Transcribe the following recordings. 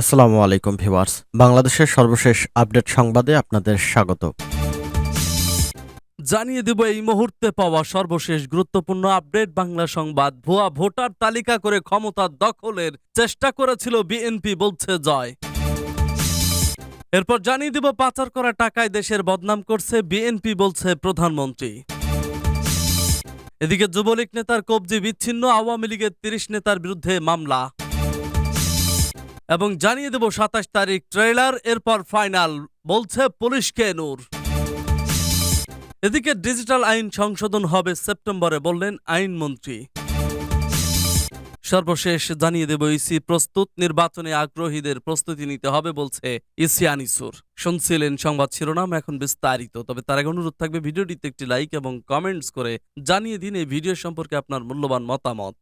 আসসালামু আলাইকুম ভিউয়ার্স। বাংলাদেশের সর্বশেষ আপডেট সংবাদে আপনাদের স্বাগত। জানিয়ে দেব এই মুহূর্তে পাওয়া সর্বশেষ গুরুত্বপূর্ণ আপডেট। বাংলা সংবাদ, ভুয়া ভোটার তালিকা করে ক্ষমতা দখলের চেষ্টা করেছিল বিএনপি, বলছে জয়। এরপর জানিয়ে দেব পাচার করা টাকায় দেশের বদনাম করছে বিএনপি, বলছে প্রধানমন্ত্রী। এদিকে যুবলীগ নেতার কবজি বিচ্ছিন্ন, আওয়ামী লীগের তিরিশ নেতার বিরুদ্ধে মামলা। এবং জানিয়ে দেব সাতাশ তারিখ ট্রেলার এরপর ফাইনাল, বলছে পুলিশকে নূর। এদিকে ডিজিটাল আইন সংশোধন হবে সেপ্টেম্বরে, বললেন আইনমন্ত্রী সর্বশেষ জানিয়ে দেব ইসি, প্রস্তুত নির্বাচনে আগ্রহীদের প্রস্তুতি নিতে হবে, বলছে ইসি আনিসুর। শুনছিলেন সংবাদ শিরোনাম, এখন বিস্তারিত। তবে তার আগে অনুরোধ থাকবে, ভিডিওটিতে একটি লাইক এবং কমেন্টস করে জানিয়ে দিন এই ভিডিও সম্পর্কে আপনার মূল্যবান মতামত।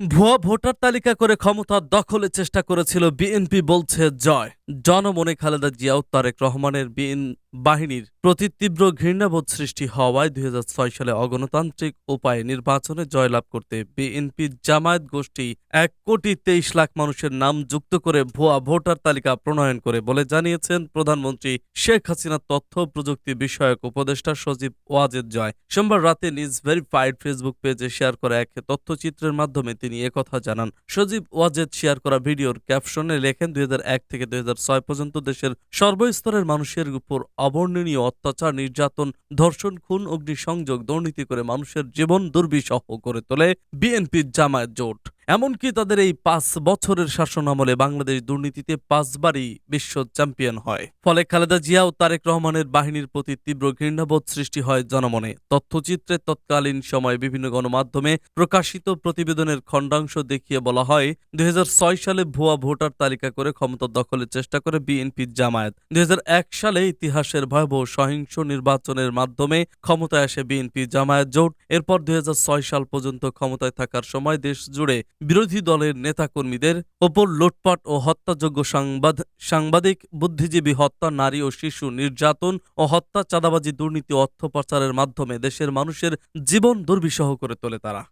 ভুয়া ভোটার তালিকা করে ক্ষমতা দখলের চেষ্টা করেছিল বিএনপি বলছে জয়। জনমনে খালেদা জিয়া ও তারেক রহমানের বিএন বাহিনীর প্রতি তীব্র ঘৃণাবোধ সৃষ্টি হওয়ায় দুই ছয় সালে অগণতান্ত্রিক উপায়ে নির্বাচনে জয়লাভ করতে বিএনপি জামায়াত গোষ্ঠী এক কোটি তেইশ লাখ মানুষের নাম যুক্ত করে ভুয়া ভোটার তালিকা প্রণয়ন করে বলে জানিয়েছেন প্রধানমন্ত্রী শেখ হাসিনা তথ্য প্রযুক্তি বিষয়ক উপদেষ্টা সজীব ওয়াজেদ জয়। সোমবার রাতে নিজ ভেরিফাইড ফেসবুক পেজে শেয়ার করা এক তথ্যচিত্রের মাধ্যমে তিনি একথা জানান। সজীব ওয়াজেদ শেয়ার করা ভিডিওর ক্যাপশনে লেখেন, দুই হাজার এক থেকে দুই হাজার পর্যন্ত দেশের সর্বস্তরের মানুষের উপর অবর্ণনীয় অত্যাচার, নির্যাতন, ধর্ষণ, খুন, অগ্নিসংযোগ, দুর্নীতি করে মানুষের জীবন দুর্বিষহ করে তোলে বিএনপির জামায়াত জোট। এমনকি তাদের এই পাঁচ বছরের শাসন আমলে বাংলাদেশ দুর্নীতিতে পাঁচবারই বিশ্ব চ্যাম্পিয়ন হয়। ফলে খালেদা জিয়া ও তারেক রহমানের বাহিনীর প্রতি তীব্র ঘৃণাবোধ সৃষ্টি হয় জনমনে। তথ্যচিত্রের তৎকালীন সময়ে বিভিন্ন গণমাধ্যমে প্রকাশিত প্রতিবেদনের খণ্ডাংশ দেখিয়ে বলা হয়, দুই হাজার ছয় সালে ভুয়া ভোটার তালিকা করে ক্ষমতা দখলের চেষ্টা করে বিএনপি জামায়াত। দুই হাজার এক সালে ইতিহাসের ভয়াবহ সহিংস নির্বাচনের মাধ্যমে ক্ষমতায় আসে বিএনপি জামায়াত জোট। এরপর দুই হাজার ছয় সাল পর্যন্ত ক্ষমতায় থাকার সময় দেশ জুড়ে বিরোধী দলের নেতাকর্মীদের ওপর লুটপাট ও হত্যাযোগ্য সাংবাদ, সাংবাদিক, বুদ্ধিজীবী, হত্যা, নারী ও শিশু নির্যাতন ও হত্যা, চাঁদাবাজি, দুর্নীতি, অর্থ পাচারের মাধ্যমে দেশের মানুষের জীবন দুর্বিষহ করে তোলে তারা।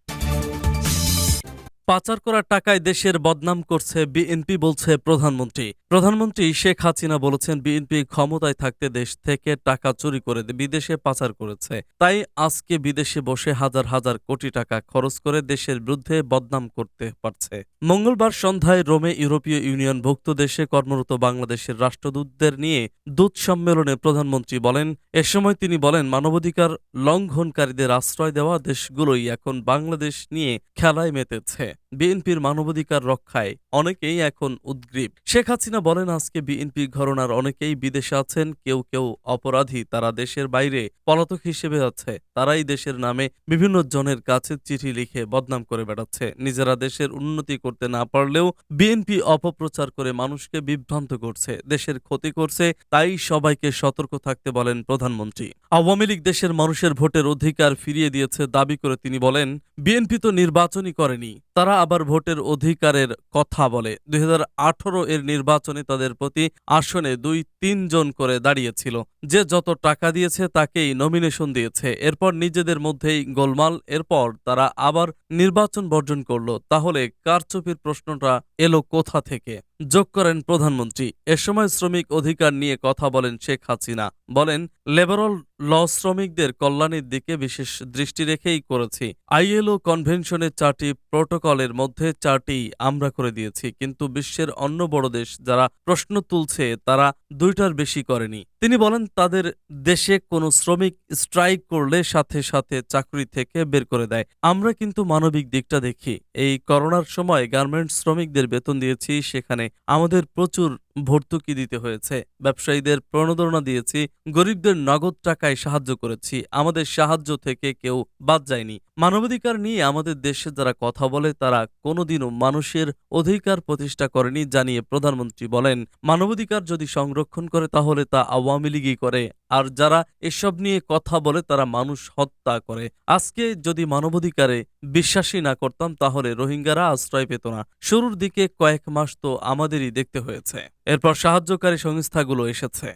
পাচার করা টাকায় দেশের বদনাম করছে বিএনপি, বলছে প্রধানমন্ত্রী। প্রধানমন্ত্রী শেখ হাসিনা বলেছেন, বিএনপি ক্ষমতায় থাকতে দেশ থেকে টাকা চুরি করে বিদেশে পাচার করেছে। তাই আজকে বিদেশে বসে হাজার হাজার কোটি টাকা খরচ করে দেশের বিরুদ্ধে বদনাম করতে পারছে। মঙ্গলবার সন্ধ্যায় রোমে ইউরোপীয় ইউনিয়নভুক্ত দেশে কর্মরত বাংলাদেশের রাষ্ট্রদূতদের নিয়ে দূত সম্মেলনে প্রধানমন্ত্রী বলেন, এ সময় তিনি বলেন, মানবাধিকার লঙ্ঘনকারীদের আশ্রয় দেওয়া দেশগুলোই এখন বাংলাদেশ নিয়ে খেলায় মেতেছে। বিএনপির মানবাধিকার রক্ষায় অনেকেই এখন উদ্গ্রীব। শেখ হাসিনা বলেন, আজকে বিএনপি ঘরনার অনেকেই বিদেশে আছেন, কেউ কেউ অপরাধী। তারা দেশের বাইরে পলাতক হিসেবে আছে। তারাই দেশের নামে বিভিন্ন জনের কাছে চিঠি লিখে বদনাম করে বেড়াচ্ছে। নিজেরা দেশের উন্নতি করতে না পারলেও বিএনপি অপপ্রচার করে মানুষকে বিভ্রান্ত করছে, দেশের ক্ষতি করছে, তাই সবাইকে সতর্ক থাকতে বলেন প্রধানমন্ত্রী। আওয়ামী লীগ দেশের মানুষের ভোটের অধিকার ফিরিয়ে দিয়েছে দাবি করে তিনি বলেন, বিএনপি তো নির্বাচনই করেনি। তারা আবার ভোটের অধিকারের কথা বলে। দুই হাজার আঠারো এর নির্বাচনে তাদের প্রতি আসনে দুই তিনজন করে দাঁড়িয়েছিল। যে যত টাকা দিয়েছে তাকেই নমিনেশন দিয়েছে। এরপর নিজেদের মধ্যেই গোলমাল, এরপর তারা আবার নির্বাচন বর্জন করল। তাহলে কারচুপির প্রশ্নটা এলো কোথা থেকে? যোগ করেন প্রধানমন্ত্রী। এ সময় শ্রমিক অধিকার নিয়ে কথা বলেন শেখ হাসিনা। বলেন, লেবারল ল শ্রমিকদের কল্যাণের দিকে বিশেষ দৃষ্টি রেখেই করেছি। আইএলও কনভেনশনের চারটি প্রোটোকলের মধ্যে চারটি আমরা করে দিয়েছি। কিন্তু বিশ্বের অন্য বড় দেশ যারা প্রশ্ন তুলছে, তারা দুইটার বেশি করেনি। তিনি বলেন, তাদের দেশে কোনো শ্রমিক স্ট্রাইক করলে সাথে সাথে চাকরি থেকে বের করে দেয়। আমরা কিন্তু মানবিক দিকটা দেখি। এই করোনার সময় গার্মেন্টস শ্রমিকদের বেতন দিয়েছি, সেখানে আমাদের প্রচুর ভর্তুকি দিতে হয়েছে। ব্যবসায়ীদের প্রণোদনা দিয়েছি, গরিবদের নগদ টাকায় সাহায্য করেছি। আমাদের সাহায্য থেকে কেউ বাদ যায়নি। মানবাধিকার নিয়ে আমাদের দেশে যারা কথা বলে, তারা কোনোদিনও মানুষের অধিকার প্রতিষ্ঠা করেনি, জানিয়ে প্রধানমন্ত্রী বলেন, মানবাধিকার যদি সংরক্ষণ করে, তাহলে তা আওয়ামী লীগই করে। আর যারা এসব নিয়ে কথা বলে, তারা মানুষ হত্যা করে। আজকে যদি মানবাধিকারে বিশ্বাসী না করতাম, তাহলে রোহিঙ্গারা আশ্রয় পেত না। শুরুর দিকে কয়েক মাস তো আমাদেরই দেখতে হয়েছে। এরপর সাহায্যকারী সংস্থাগুলো এসেছে।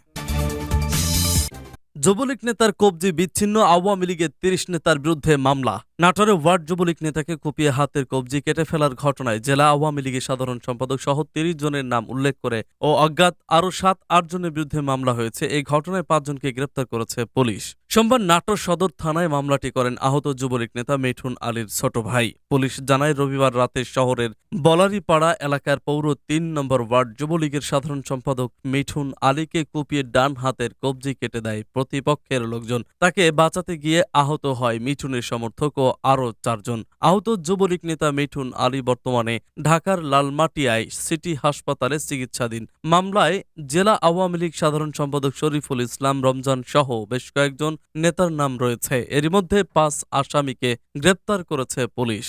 যুবলীগ নেতার কবজি বিচ্ছিন্ন আওয়ামী লীগের তিরিশ নেতার বিরুদ্ধে মামলা। নাটোরে ওয়ার্ড যুবলীগ নেতাকে কুপিয়ে হাতের কবজি কেটে ফেলার ঘটনায় জেলা আওয়ামী লীগের সাধারণ সম্পাদক সহ তিরিশ জনের নাম উল্লেখ করে ও অজ্ঞাত আরও সাত, আট জনের বিরুদ্ধে মামলা হয়েছে। এই ঘটনায় পাঁচজনকে গ্রেপ্তার করেছে পুলিশ। সোমবার নাটোর সদর থানায় মামলাটি করেন আহত যুবলীগ নেতা মিঠুন আলীর ছোট ভাই। পুলিশ জানায়, রবিবার রাতে শহরের বলারিপাড়া এলাকার পৌর তিন নম্বর ওয়ার্ড যুবলীগের সাধারণ সম্পাদক মিঠুন আলীকে কুপিয়ে ডান হাতের কবজি কেটে দেয় প্রতিপক্ষের লোকজন। তাকে বাঁচাতে গিয়ে আহত হয় মিঠুনের সমর্থক ও আরও চারজন আহত যুবলীগ নেতা মিঠুন আলী বর্তমানে ঢাকার লালমাটিয়ায় সিটি হাসপাতালে চিকিৎসাধীন। মামলায় জেলা আওয়ামী লীগ সাধারণ সম্পাদক শরীফুল ইসলাম রমজান সহ বেশ কয়েকজন নেতার নাম রয়েছে। এরই মধ্যে পাঁচ আসামিকে গ্রেপ্তার করেছে পুলিশ।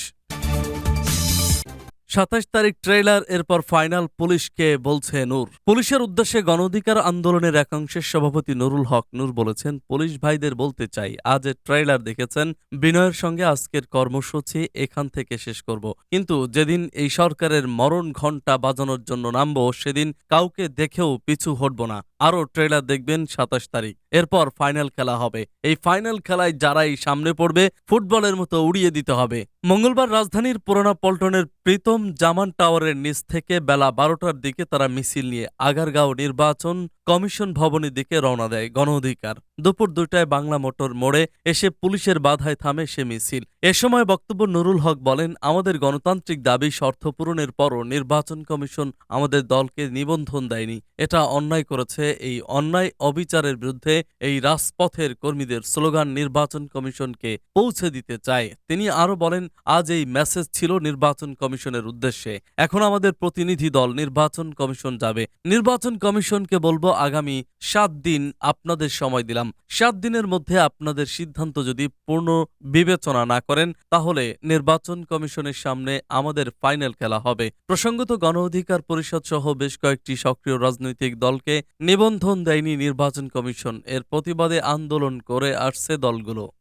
সাতাশ তারিখ ট্রেলার এরপর ফাইনাল পুলিশকে বলছে নূর। পুলিশের উদ্দেশ্যে গণঅধিকার আন্দোলনের একাংশের সভাপতি নুরুল হক নূর বলেছেন, পুলিশ ভাইদের বলতে চাই, আজ ট্রেলার দেখেছেন, বিনয়ের সঙ্গে আজকের কর্মসূচি এখান থেকে শেষ করব। কিন্তু যেদিন এই সরকারের মরণ ঘণ্টা বাজানোর জন্য নামব, সেদিন কাউকে দেখেও পিছু হটব না। আরও ট্রেলার দেখবেন সাতাশ তারিখ। এরপর ফাইনাল খেলা হবে। এই ফাইনাল খেলায় যারাই সামনে পড়বে, ফুটবলের মতো উড়িয়ে দিতে হবে। মঙ্গলবার রাজধানীর পুরোনা পল্টনের প্রীতম জামান টাওয়ারের নিচ থেকে বেলা বারোটার দিকে তারা মিছিল নিয়ে আগারগাঁও নির্বাচন কমিশন ভবনের দিকে রওনা দেয় গণ অধিকার। দুপুর দুটায় বাংলা মোটর মোড়ে এসে পুলিশের বাধায় থামে সে মিছিল। এ সময় বক্তব্য নুরুল হক বলেন, আমাদের গণতান্ত্রিক দাবি শর্ত পূরণের পরও নির্বাচন কমিশন আমাদের দলকে নিবন্ধন দেয়নি। এটা অন্যায় করেছে। এই অন্যায় অবিচারের বিরুদ্ধে এই রাজপথের কর্মীদের স্লোগান, নির্বাচন কমিশনকে পৌঁছে দিতে চায় তিনি আরও বলেন, আজ এই মেসেজ ছিল নির্বাচন কমিশনের উদ্দেশ্যে। এখন আমাদের প্রতিনিধি দল নির্বাচন কমিশন যাবে। নির্বাচন কমিশনকে বলব আগামী সাত দিন আপনাদের সময় দিলাম। সাত দিনের মধ্যে আপনাদের সিদ্ধান্ত যদি পূর্ণ বিবেচনা না করেন, তাহলে নির্বাচন কমিশনের সামনে আমাদের ফাইনাল খেলা হবে। প্রসঙ্গত গণ অধিকার পরিষদ সহ বেশ কয়েকটি সক্রিয় রাজনৈতিক দলকে নিবন্ধন দেয়নি নির্বাচন কমিশন। এর প্রতিবাদে আন্দোলন করে আসছে দলগুলো।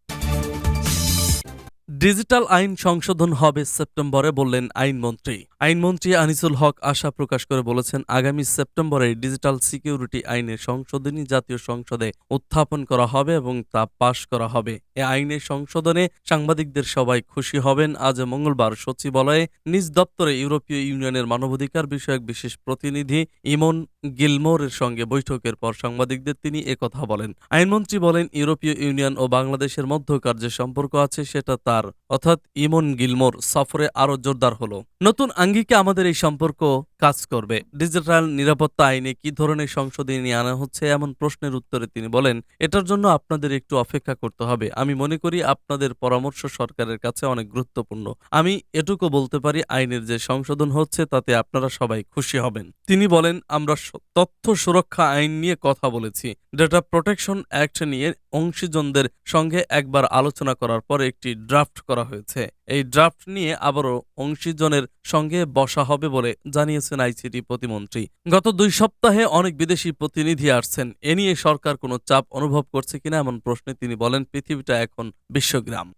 ডিজিটাল আইন সংশোধন হবে সেপ্টেম্বরে বললেন আইনমন্ত্রী। আইনমন্ত্রী আনিসুল হক আশা প্রকাশ করে বলেছেন, আগামী সেপ্টেম্বরে ডিজিটাল সিকিউরিটি আইনের সংশোধনী জাতীয় সংসদে উত্থাপন করা হবে এবং তা পাশ করা হবে। এ আইনের সংশোধনে সাংবাদিকদের সবাই খুশি হবেন। আজ মঙ্গলবার সচিবালয়ে নিজ দপ্তরে ইউরোপীয় ইউনিয়নের মানবাধিকার বিষয়ক বিশেষ প্রতিনিধি ইমন গিলমোরের সঙ্গে বৈঠকের পর সাংবাদিকদের তিনি একথা বলেন। আইনমন্ত্রী বলেন, ইউরোপীয় ইউনিয়ন ও বাংলাদেশের মধ্যকার যে সম্পর্ক আছে, সেটা তার অর্থাৎ ইমন গিলমোর সফরে আরও জোরদার হলো। নতুন আঙ্গিকে আমাদের এই সম্পর্ক কাজ করবে। ডিজিটাল নিরাপত্তা আইনে কি ধরনের সংশোধনী আনা হচ্ছে এমন প্রশ্নের উত্তরে তিনি বলেন, এটার জন্য আপনাদের একটু অপেক্ষা করতে হবে। আমি মনে করি আপনাদের পরামর্শ সরকারের কাছে অনেক গুরুত্বপূর্ণ। আমি এটুকু বলতে পারি, আইনের যে সংশোধন হচ্ছে তাতে আপনারা সবাই খুশি হবেন। তিনি বলেন, আমরা তথ্য সুরক্ষা আইন নিয়ে কথা বলেছি। ডেটা প্রোটেকশন অ্যাক্ট নিয়ে অংশীজনদের সঙ্গে একবার আলোচনা করার পর একটি ড্রাফট করা হয়েছে। এই ড্রাফট নিয়ে আবারও অংশীজনের সঙ্গে বসা হবে বলে জানিয়েছেন আইসিটি প্রতিমন্ত্রী। গত দুই সপ্তাহে অনেক বিদেশি প্রতিনিধি আসছেন। এ নিয়ে সরকার কোনো চাপ অনুভব করছে কিনা এমন প্রশ্নে তিনি বলেন, পৃথিবীটা এখন বিশ্বগ্রাম।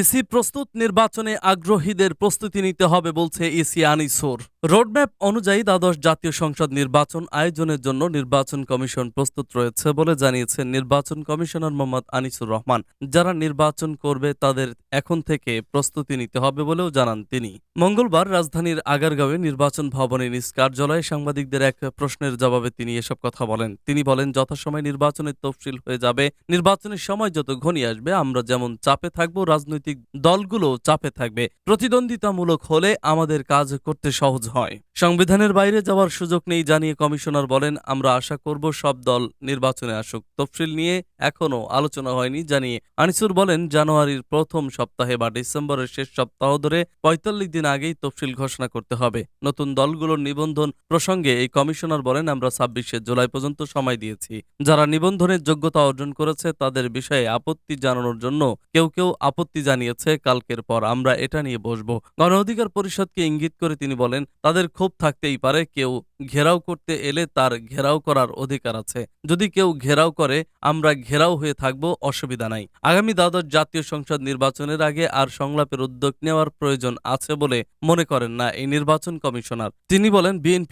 ইসি প্রস্তুত নির্বাচনে আগ্রহীদের প্রস্তুতি নিতে হবে বলছে ইসি আনিসুর। রোডম্যাপ অনুযায়ী দ্বাদশ জাতীয় সংসদ নির্বাচন আয়োজনের জন্য নির্বাচন কমিশন প্রস্তুত রয়েছে বলে জানিয়েছেন নির্বাচন কমিশনার মোহাম্মদ আনিসুর রহমান। যারা নির্বাচন করবে তাদের এখন থেকে প্রস্তুতি নিতে হবে বলেও জানান তিনি। মঙ্গলবার রাজধানীর আগারগাঁওয়ে নির্বাচন ভবনে নিজ কার্যালয়ে সাংবাদিকদের এক প্রশ্নের জবাবে তিনি এসব কথা বলেন। তিনি বলেন, যথাসময় নির্বাচনের তফসিল হয়ে যাবে। নির্বাচনের সময় যত ঘনিয়ে আসবে, আমরা যেমন চাপে থাকব, রাজনৈতিক দলগুলো চাপে থাকবে। প্রতিদ্বন্দ্বিতামূলক হলে আমাদের কাজ করতে সহজ হয়। সংবিধানের বাইরে যাওয়ার সুযোগ নেই জানিয়ে কমিশনার বলেন, আমরা আশা করব সব দল নির্বাচনে আসুক। তফসিল নিয়ে এখনও আলোচনা হয়নি জানিয়ে আনিসুর বলেন, জানুয়ারির প্রথম সপ্তাহে বা ডিসেম্বরের শেষ সপ্তাহ ধরে পঁয়তাল্লিশ দিন আগেই তফসিল ঘোষণা করতে হবে। নতুন দলগুলোর নিবন্ধন প্রসঙ্গে এই কমিশনার বলেন, আমরা ছাব্বিশে জুলাই পর্যন্ত সময় দিয়েছি। যারা নিবন্ধনের যোগ্যতা অর্জন করেছে তাদের বিষয়ে আপত্তি জানানোর জন্য কেউ কেউ আপত্তি জানিয়েছে, কালকের পর আমরা এটা নিয়ে বসবো। গণ অধিকার পরিষদকে ইঙ্গিত করে তিনি বলেন তাদের ক্ষোভ থাকতেই পারে কেউ ঘেরাও করতে এলে তার ঘেরাও করার অধিকার আছে। যদি কেউ ঘেরাও করে, আমরা ঘেরাও হয়ে থাকব, অসুবিধা নাই। আগামী দ্বাদশ জাতীয় সংসদ নির্বাচনের আগে আর সংলাপের উদ্যোগ নেওয়ার প্রয়োজন আছে বলে মনে করেন না এই নির্বাচন কমিশনার। তিনি বলেন, বিএনপি